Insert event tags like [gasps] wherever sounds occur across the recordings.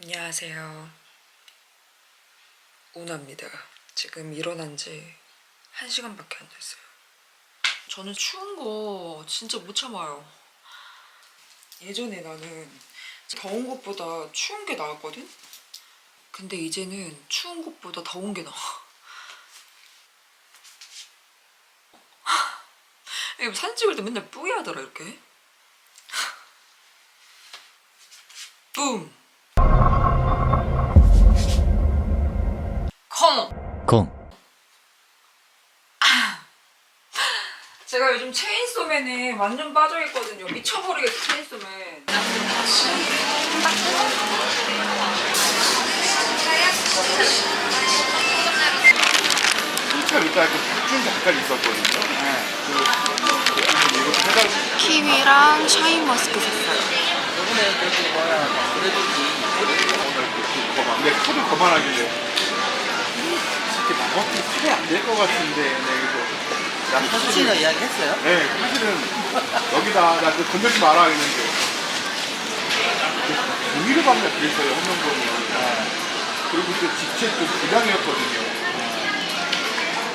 안녕하세요. 오나입니다. 지금 일어난 지 1시간밖에 안 됐어요. 저는 추운 거 진짜 못 참아요. 예전에 나는 더운 것보다 추운 게 나았거든? 근데 이제는 추운 것보다 더운 게 나아. [laughs] 이거 사진 찍을 때 맨날 뿌이 하더라, 이렇게. 콩! 콩 제가 요즘 체인소맨에 완전 빠져있거든요. 미쳐버리겠어, 체인소맨. 한참 있다 그 팥죽 잠깐 있었거든요. 그, 그 이것도 해달 키위랑 샤인머스크 샀어요. 요번에 저기 뭐야 그래도지 근데 코도 거만하길래 이렇게 나밖에 살이 안될 것 같은데 네, 야 수진이가 사실은 이야기 했어요? 네 사실은 여기다 나그 건들지 마라 했는데 그 종이를 받나 그랬어요 홈런공이 그리고 또 직책 또 부장이었거든요.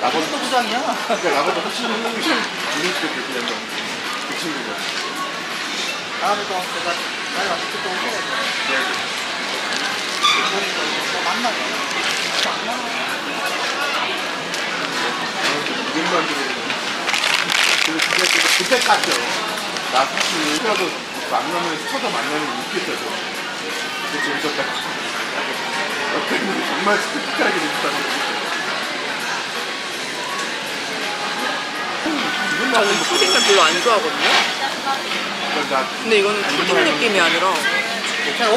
나보다 또 부장이야? 그러니까 나보다 훨씬 형님이 분위기 때 그냥 그 친구가. 다음에 또 내가 날 왔을 때또 오셔야 돼 네. 또 만나게 이 름만 들으면 그래서 그때 그때 그때 깠죠. 나 사실 혹시라도 만나면 스쳐서 만나면 웃겠어서 그게 재밌었다. 옆에 있는 게 정말 거. 기분 나는 거. 푸딩을 별로 안 좋아하거든요. 그러니까 나 근데 이거는 푸딩 느낌이 아니라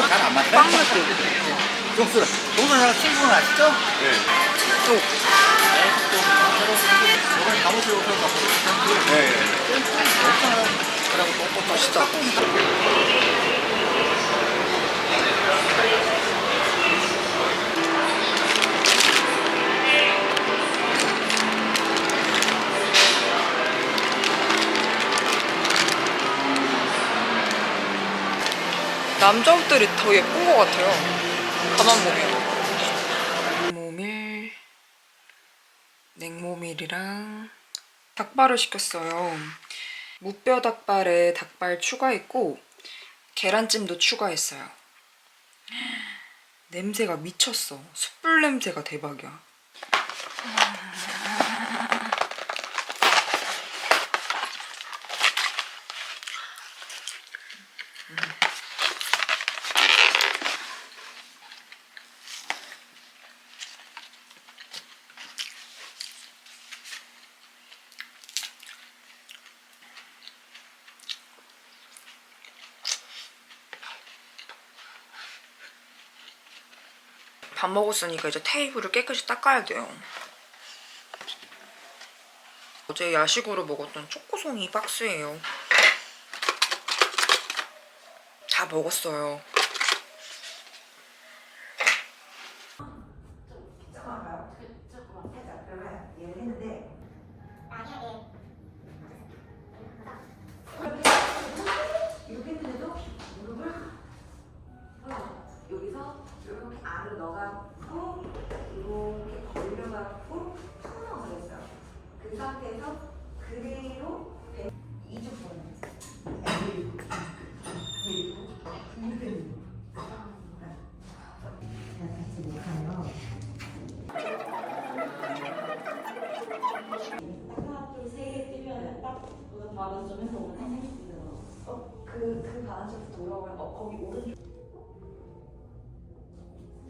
잘안 맞다? 빵 느낌. 동수라 동수랑 친구는 아시죠? 네. 또 저번에 사무실 오셔서 네. 그러고 또 맛있다. 남자 옷들이 더 예쁜 것 같아요. 가만 보면. 모밀, 냉모밀이랑 닭발을 시켰어요. 무뼈 닭발에 닭발 추가했고 계란찜도 추가했어요. [gasps] 냄새가 미쳤어. 숯불 냄새가 대박이야. 밥 먹었으니까 이제 테이블을 깨끗이 닦아야 돼요. 어제 야식으로 먹었던 초코송이 박스예요. 다 먹었어요. 이렇게 했는데도 무릎을 여기서 이렇게 안으로 넣어갖고 이렇게 벌려갖고 툭 넣어버렸어요. 그 상태에서 그대로 2주 보는 하나 둘세 뛰면 딱 오늘 바로 좀 해서 오늘 어, 그, 그 반환점에서 돌아오면, 어, 거기 오른쪽.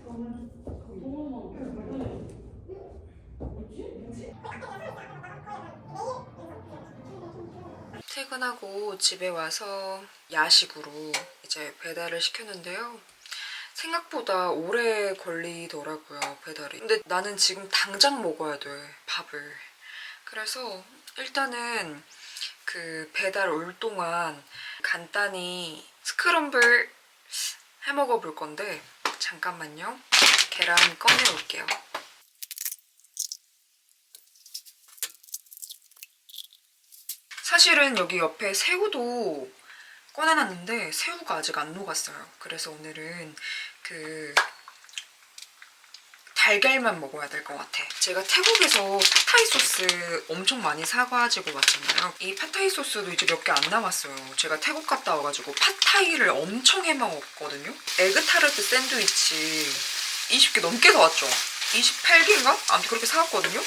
저는, 동물만, 뭐지? 뭐지? 퇴근하고 집에 와서 야식으로 이제 배달을 시켰는데요. 생각보다 오래 걸리더라고요, 배달이. 근데 나는 지금 당장 먹어야 돼, 밥을. 그래서 일단은 그 배달 올 동안 간단히 스크럼블 해 먹어 볼 건데, 잠깐만요. 계란 꺼내 올게요. 사실은 여기 옆에 새우도 꺼내놨는데 새우가 아직 안 녹았어요. 그래서 오늘은 그 달걀만 먹어야 될 것 같아. 제가 태국에서 팟타이 소스 엄청 많이 사가지고 왔잖아요. 이 팟타이 소스도 이제 몇 개 안 남았어요. 제가 태국 갔다 와가지고 팟타이를 엄청 해 먹었거든요. 에그타르트 샌드위치 20개 넘게 사왔죠. 28개인가? 아무튼 그렇게 사왔거든요.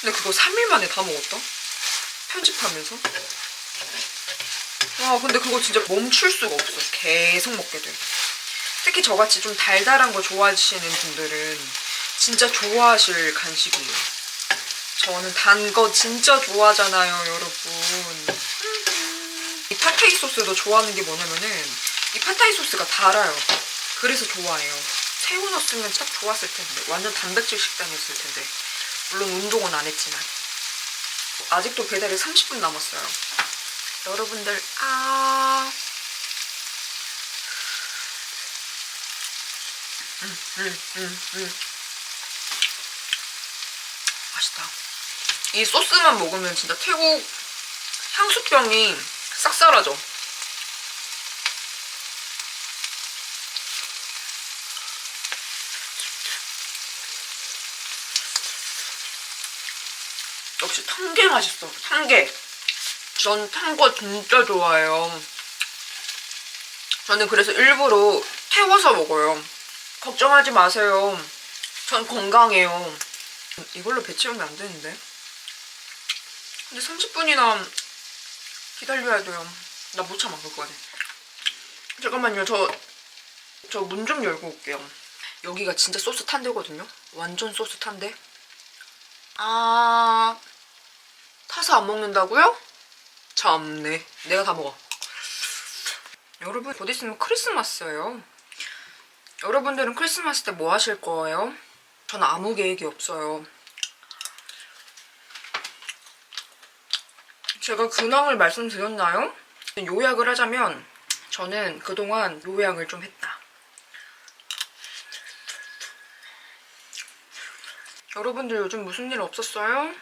근데 그거 3일 만에 다 먹었다. 편집하면서. 와 근데 그거 진짜 멈출 수가 없어. 계속 먹게 돼. 특히 저같이 좀 달달한 거 좋아하시는 분들은 진짜 좋아하실 간식이에요. 저는 단 거 진짜 좋아하잖아요, 여러분. 이 팟타이 소스도 좋아하는 게 뭐냐면은 이 팟타이 소스가 달아요. 그래서 좋아해요. 새우 넣었으면 딱 좋았을 텐데. 완전 단백질 식단이었을 텐데. 물론 운동은 안 했지만. 아직도 배달이 30분 남았어요. 여러분들, 아. 음, 음, 음, 음. 맛있다. 이 소스만 먹으면 진짜 태국 향수병이 싹 사라져. 역시 탄게 맛있어. 탄게. 전 탄 거 진짜 좋아해요. 저는 그래서 일부러 태워서 먹어요. 걱정하지 마세요. 전 건강해요. 이걸로 배 채우면 안 되는데. 근데 30분이나 기다려야 돼요. 나 못 참아, 그거까지. 잠깐만요. 저, 저 문 좀 열고 올게요. 여기가 진짜 소스 탄 데거든요. 완전 소스 탄 데. 아, 타서 안 먹는다고요? 참네. 내가 다 먹어. 여러분, 곧 있으면 크리스마스예요. 여러분들은 크리스마스 때 뭐 하실 거예요? 전 아무 계획이 없어요. 제가 근황을 말씀드렸나요? 요약을 하자면 저는 그동안 요양을 좀 했다. 여러분들 요즘 무슨 일 없었어요?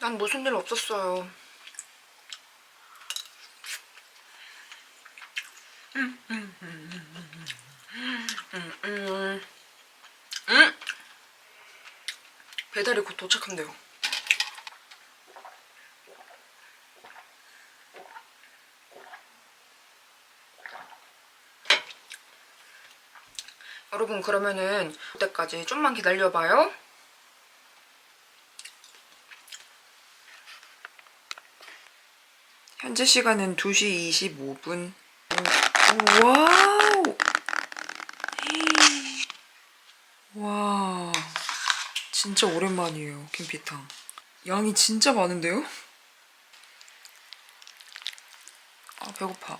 난 무슨 일 없었어요. 배달이 곧 도착한대요. 여러분 그러면은 그때까지 좀만 기다려봐요. 현재 시간은 2시 25분. 와우! 와 진짜 오랜만이에요 김피탕 양이 진짜 많은데요? 아 배고파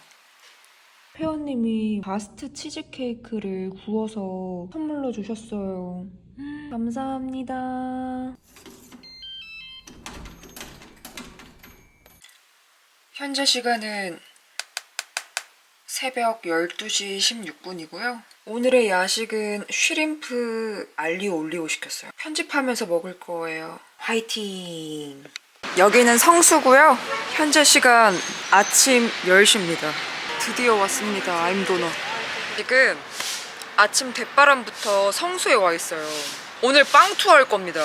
회원님이 바스트 치즈케이크를 구워서 선물로 주셨어요 감사합니다 현재 시간은 새벽 12시 16분이고요. 오늘의 야식은 쉬림프 알리오 올리오 시켰어요. 편집하면서 먹을 거예요. 화이팅! 여기는 성수고요. 현재 시간 아침 10시입니다. 드디어 왔습니다. 아임도넛. 지금 아침 대바람부터 성수에 와 있어요. 오늘 빵 투어 할 겁니다.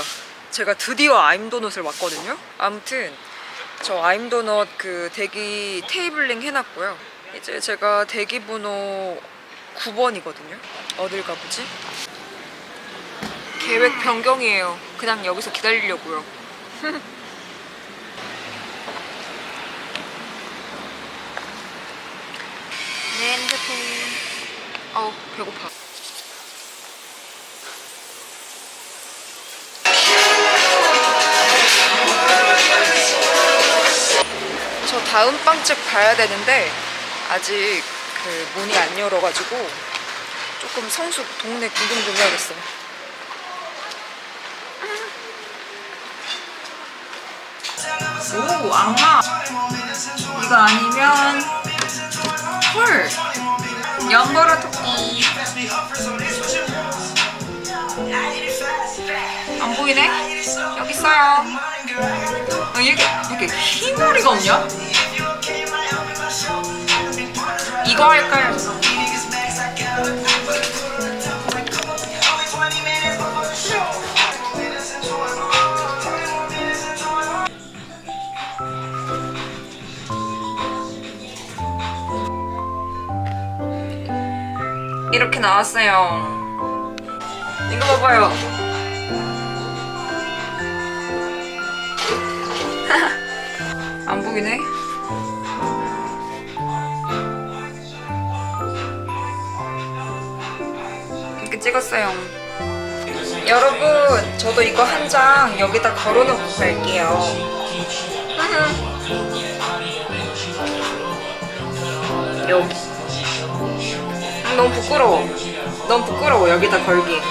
제가 드디어 아임도넛을 왔거든요. 아무튼 저 아임도넛 그 대기 테이블링 해놨고요. 이제 제가 대기 번호 9번이거든요. 어딜 가보지? 계획 변경이에요. 그냥 여기서 기다리려고요. 내 [laughs] 핸드폰. 어우, 배고파. 다음 빵집 가야 되는데 아직 그 문이 안 열어가지고 조금 성수 동네 구경 좀 해야겠어요. 오 악마 이거 아니면 헐 연보라 토끼. 안 보이네? 여기 있어요. 어, 이게 이렇게 흰머리가 없냐 이거 할까요? 이렇게 나왔어요. 이거 봐봐요. [laughs] 안 보이네. 이렇게 찍었어요. 여러분, 저도 이거 한 장 여기다 걸어놓고 갈게요. [laughs] 여기. 음, 너무 부끄러워. 너무 부끄러워, 여기다 걸기.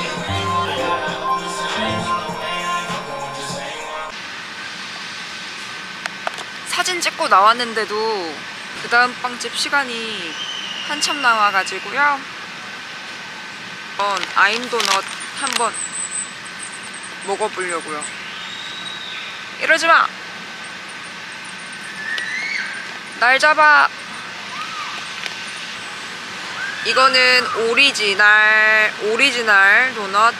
사진 찍고 나왔는데도 그 다음 빵집 시간이 한참 남아가지고요. 한번 아임도넛 한번 먹어보려고요. 이러지 마! 날 잡아! 이거는 오리지널, 오리지널 도넛.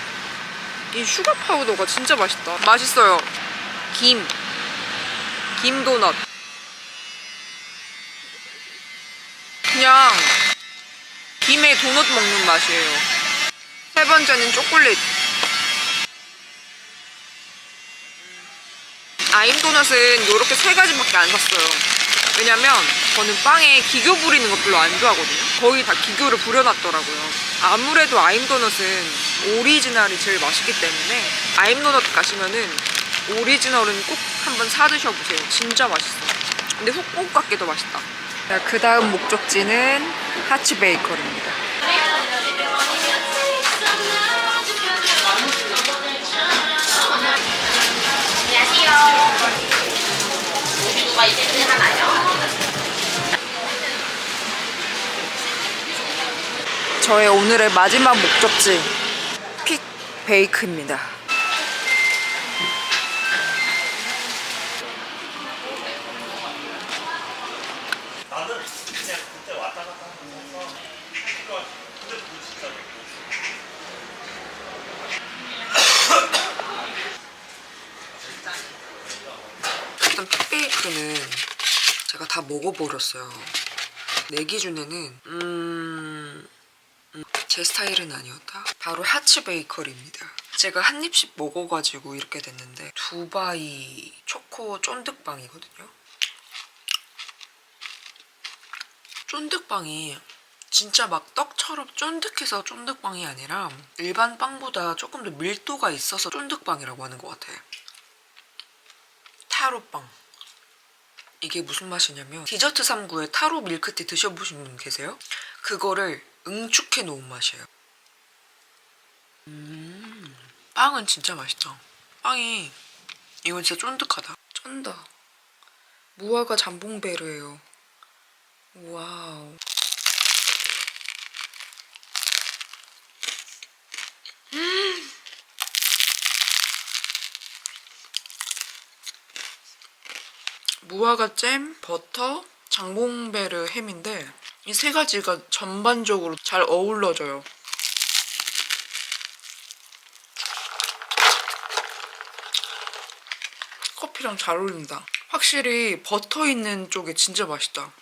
이 슈가 파우더가 진짜 맛있다. 맛있어요. 김. 김 도넛. 그냥 김에 도넛 먹는 맛이에요. 세 번째는 초콜릿. 아임 도넛은 이렇게 세 가지밖에 안 샀어요. 왜냐면 저는 빵에 기교 부리는 거 별로 안 좋아하거든요. 거의 다 기교를 부려놨더라고요. 아무래도 아임 도넛은 오리지널이 제일 맛있기 때문에 아임 도넛 가시면은 오리지널은 꼭 한번 사 드셔보세요. 진짜 맛있어요. 근데 속국 같게도 맛있다. 그 다음 목적지는 하치 베이커리입니다. 저의 오늘의 마지막 목적지 픽 베이크입니다. 일단 픽베이크는 제가 다 먹어버렸어요. 내 기준에는 음, 음, 제 스타일은 아니었다. 바로 하츠 베이커리입니다. 제가 한 입씩 먹어가지고 이렇게 됐는데 두바이 초코 쫀득빵이거든요. 쫀득빵이 진짜 막 떡처럼 쫀득해서 쫀득빵이 아니라 일반 빵보다 조금 더 밀도가 있어서 쫀득빵이라고 하는 것 같아. 타로빵. 이게 무슨 맛이냐면 디저트 3구에 타로 밀크티 드셔보신 분 계세요? 그거를 응축해 놓은 맛이에요. 음, 빵은 진짜 맛있다. 빵이 이건 진짜 쫀득하다. 쩐다. 무화과 잠봉베르예요. 와우. 무화과 잼, 버터, 장봉베르 햄인데 이 세 가지가 전반적으로 잘 어울러져요. 커피랑 잘 어울린다. 확실히 버터 있는 쪽이 진짜 맛있다.